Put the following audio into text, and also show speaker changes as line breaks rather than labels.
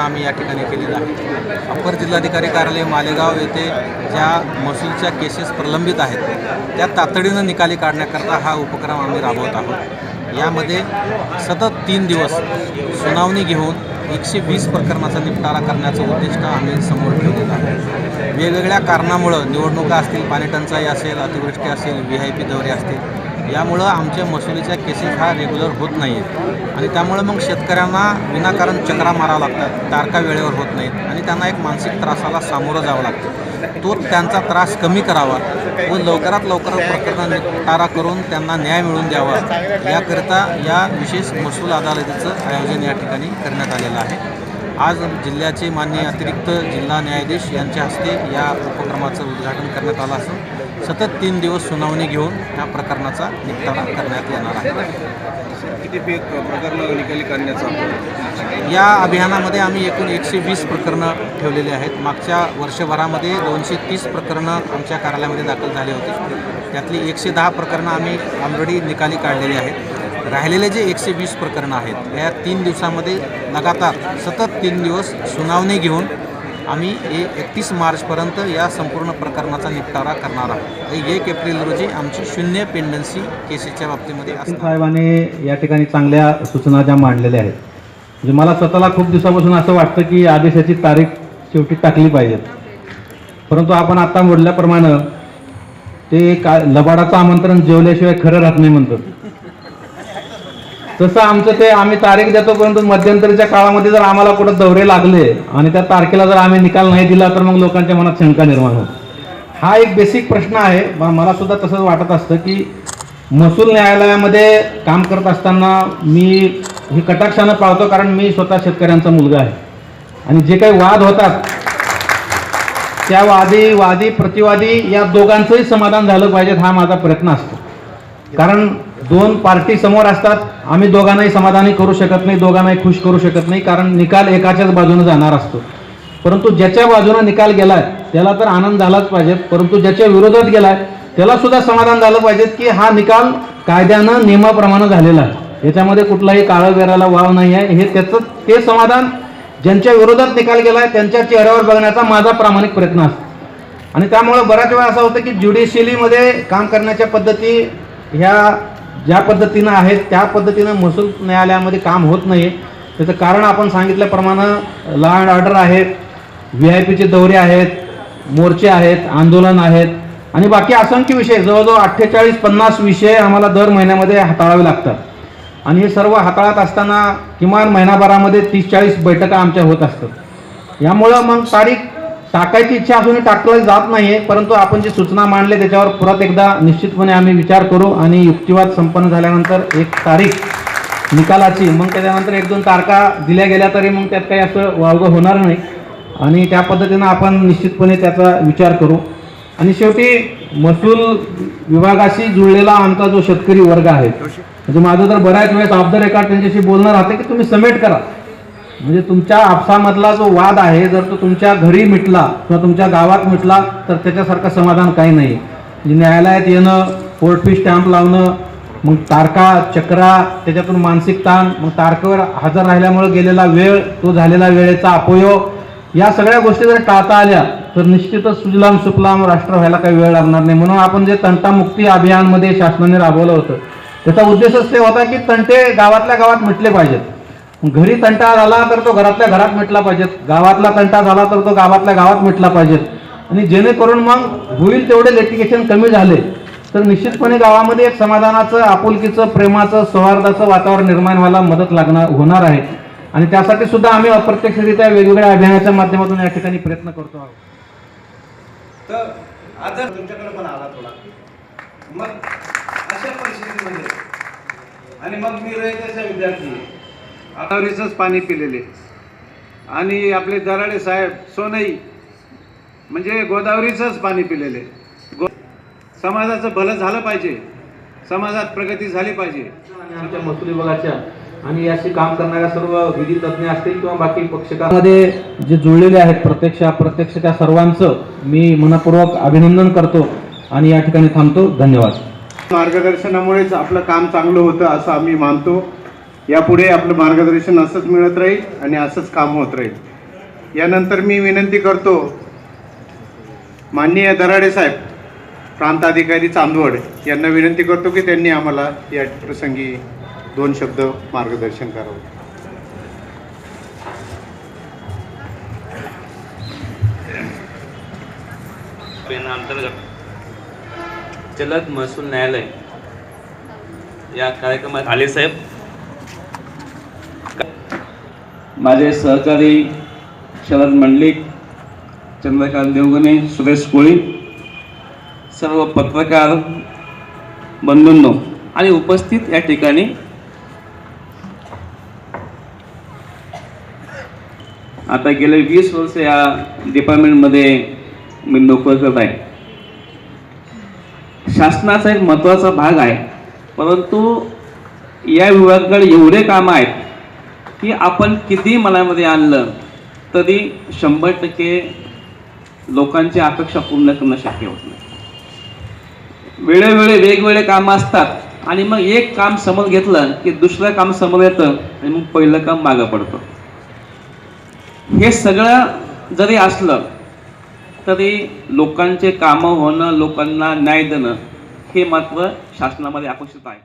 सूचना आम्ही या ठिकाणी केलेलं आहे. अप्पर जिल्हाधिकारी कार्यालय मालेगाव येथे ज्या महसूलच्या केसेस प्रलंबित आहेत त्या तातडीनं निकाली काढण्याकरता हा उपक्रम आम्ही राबवत आहोत. यामध्ये सतत तीन दिवस सुनावणी घेऊन एकशे वीस प्रकरणाचा निपटारा करण्याचं उद्दिष्ट आम्ही समोर ठेवलेलं आहे. वेगवेगळ्या कारणामुळं निवडणुका असतील पाणीटंचाई असेल अतिवृष्टी असेल व्ही आय पी दौरे असतील यामुळं आमच्या महसुलीच्या केसेस हा रेग्युलर होत नाही आहेत आणि त्यामुळं मग शेतकऱ्यांना विनाकारण चक्रा मारावं लागतात तारखा वेळेवर होत नाहीत आणि त्यांना एक मानसिक त्रासाला सामोरं जावं लागतं. तो त्यांचा त्रास कमी करावा व लवकरात लवकर प्रकरण निपटारा करून त्यांना न्याय मिळवून द्यावा. याकरिता या विशेष महसूल अदालतीचं आयोजन या ठिकाणी करण्यात आलेलं आहे. आज जिल्ह्याचे माननीय अतिरिक्त जिल्हा न्यायाधीश यांच्या हस्ते या उपक्रमाचं उद्घाटन करण्यात आलं असून सतत तीन दिवस सुनावणी घेऊन या प्रकरणाचा निपटारा करण्यात येणार आहे.
किती प्रकरण निकाली काढण्याचा आपण
या अभियानामध्ये आम्ही एकूण एकशे वीस प्रकरणं ठेवलेली आहेत. मागच्या वर्षभरामध्ये दोनशे तीस प्रकरणं आमच्या कार्यालयामध्ये दाखल झाली होती. त्यातली एकशे दहा प्रकरणं आम्ही ऑलरेडी निकाली काढलेली आहेत. राहिलेले जे एकशे वीस प्रकरणं आहेत या तीन दिवसामध्ये लगातार सतत तीन दिवस सुनावणी घेऊन आम्ही ए एकतीस मार्चपर्यंत या संपूर्ण प्रकरणाचा निपटारा करणार आहोत. एक एप्रिल रोजी आमची शून्य पेंडन्सी केसेसच्या बाबतीमध्ये
साहेबांनी या ठिकाणी चांगल्या सूचना ज्या मांडलेल्या आहेत. म्हणजे मला स्वतःला खूप दिवसापासून असं वाटतं की आदेशाची तारीख शेवटी टाकली पाहिजेत. परंतु आपण आता म्हटल्याप्रमाणे ते का लबाडाचं आमंत्रण जेवल्याशिवाय खरं राहत नाही म्हणतो तसं आमचं ते आम्ही तारीख देतो परंतु मध्यंतरीच्या काळामध्ये जर आम्हाला कुठं दौरे लागले आणि त्या तारखेला जर आम्ही निकाल नाही दिला तर मग लोकांच्या मनात शंका निर्माण होते. हा एक बेसिक प्रश्न आहे. मला सुद्धा तसंच वाटत असतं की महसूल न्यायालयामध्ये काम करत असताना मी हे कटाक्षानं पाळतो कारण मी स्वतः शेतकऱ्यांचा मुलगा आहे. आणि जे काही वाद होतात त्या वादी वादी प्रतिवादी या दोघांचंही समाधान झालं पाहिजे हा माझा प्रयत्न असतो. कारण दोन पार्टी समोर असतात आम्ही दोघांनाही समाधानी करू शकत नाही दोघांनाही खुश करू शकत नाही कारण निकाल एकाच्याच बाजूने जाणार असतो. परंतु ज्याच्या बाजूने निकाल गेलाय त्याला तर आनंद झालाच पाहिजे. परंतु ज्याच्या विरोधात गेलाय त्याला सुद्धा समाधान झालं पाहिजे की हा निकाल कायद्यानं नियमाप्रमाणे झालेला आहे. याच्यामध्ये कुठलाही काळवेराला वाव नाही आहे. हे त्याचं ते समाधान ज्यांच्या विरोधात निकाल गेलाय त्यांच्या चेहऱ्यावर बघण्याचा माझा प्रामाणिक प्रयत्न असतो. आणि त्यामुळं बऱ्याच वेळा असं होतं की ज्युडिशियलीमध्ये काम करण्याच्या पद्धती ह्या ज्या पद्धतीनं आहेत त्या पद्धतीनं महसूल न्यायालयामध्ये काम होत नाही त्याचं कारण आपण सांगितल्याप्रमाणे लॉ अँड ऑर्डर आहेत व्ही आय पीचे दौरे आहेत मोर्चे आहेत आंदोलन आहेत आणि बाकी असंख्य विषय जवळजवळ अठ्ठेचाळीस पन्नास विषय आम्हाला दर महिन्यामध्ये हाताळावे लागतात. आणि हे सर्व हाताळत असताना किमान महिनाभरामध्ये तीस चाळीस बैठका आमच्या होत असतात. यामुळं मग तारीख टाकायची इच्छा असूनही टाकलं जात नाहीये परंतु आपण जी सूचना मांडली त्याच्यावर परत एकदा निश्चितपणे आम्ही विचार करू आणि युक्तिवाद संपन्न झाल्यानंतर एक तारीख निकालाची मग त्याच्यानंतर एक दोन तारखा दिल्या गेल्या तरी मग त्यात काही असं वावगं होणार नाही. आणि त्या पद्धतीनं आपण निश्चितपणे त्याचा विचार करू. आणि शेवटी महसूल विभागाशी जुळलेला आमचा जो शेतकरी वर्ग आहे म्हणजे माझं तर बऱ्याच वेळेस ऑफ एका रेकॉर्ड त्यांच्याशी बोलणं राहते की तुम्ही समेट करा. म्हणजे तुमच्या आपसामधला जो वाद आहे जर तो तुमच्या घरी मिटला किंवा तुमच्या गावात मिटला तर त्याच्यासारखं समाधान काही नाही. म्हणजे न्यायालयात येणं कोर्ट फी स्टॅम्प लावणं मग तारका चक्रा त्याच्यातून मानसिक ताण मग तारकेवर हजर राहिल्यामुळे गेलेला वेळ तो झालेला वेळेचा अपयोग या सगळ्या गोष्टी जर टाळता आल्या तर निश्चितच सुजलाम सुफलाम राष्ट्र व्हायला काही वेळ लागणार नाही. म्हणून आपण जे तंटामुक्ती अभियानमध्ये शासनाने राबवलं होतं त्याचा उद्देशच ते होता की तंटे गावातल्या गावात मिटले पाहिजेत. घरी तंटा झाला तर तो घरातल्या घरात मिटला पाहिजे. गावातला तंटा झाला तर तो गावातल्या गावात मिटला पाहिजे. आणि जेणेकरून मग होईल तेवढे लिटिगेशन कमी झाले. तर निश्चितपणे गावामध्ये एक समाधानाचं आपुलकीचं प्रेमाचं सौहार्दाचं वातावरण निर्माण व्हायला मदत लागणार होणार आहे. आणि त्यासाठी सुद्धा आम्ही अप्रत्यक्षरित्या वेगवेगळ्या अभियानाच्या माध्यमातून या ठिकाणी प्रयत्न करतो आहोत.
तर आता तुमच्याकडे पण आला थोडा. मग अशा परिस्थितीमध्ये आणि मग मी रयतेचा विद्यार्थी आतावरीचंच पाणी पिलेले. आणि आपले दराडे साहेब सोनई म्हणजे गोदावरीचंच पाणी पिलेले. गो समाजाचं भलं झालं पाहिजे. समाजात प्रगती झाली पाहिजे.
आणि आमच्या महसूल विभागाच्या आणि याशी काम करणाऱ्या सर्व विधी तज्ज्ञ असतील किंवा बाकी पक्षकारामध्ये जे जुळलेले आहेत प्रत्यक्ष अप्रत्यक्ष त्या सर्वांचं मी मनपूर्वक अभिनंदन करतो आणि या ठिकाणी थांबतो. धन्यवाद.
मार्गदर्शनामुळेच आपलं काम चांगलं होतं असं आम्ही मानतो. यापुढे आपलं मार्गदर्शन असंच मिळत राहील आणि असंच काम होत राहील. यानंतर मी विनंती करतो माननीय दराडे साहेब प्रांताधिकारी चांदवड यांना विनंती करतो की त्यांनी आम्हाला या प्रसंगी दोन शब्द मार्गदर्शन करावं.
अंतर्गत जलद महसूल न्यायालय या कार्यक्रमात आले साहेब. माझे सहकारी शरद मंडलिक चंद्रकांत देवगणे सुरेश कोळी सर्व पत्रकार बंधूंनो आणि उपस्थित या ठिकाणी आता गेले वीस वर्ष या डिपार्टमेंटमध्ये मी नोकरी करत आहे. शासनाचा एक महत्त्वाचा भाग आहे परंतु या विभागाकडे एवढे कामं आहेत की आपण किती मनामध्ये आणलं तरी शंभर टक्के लोकांची अपेक्षा पूर्ण करणं शक्य होत नाही. वेळोवेळी वेगवेगळे कामं असतात आणि मग एक काम समोर घेतलं की दुसरं काम समोर येतं आणि मग पहिलं काम मागं पडतं. हे सगळं जरी असलं तरी लोकांचे कामं होणं लोकांना न्याय देणं हे मात्र शासनामध्ये अपेक्षित आहे.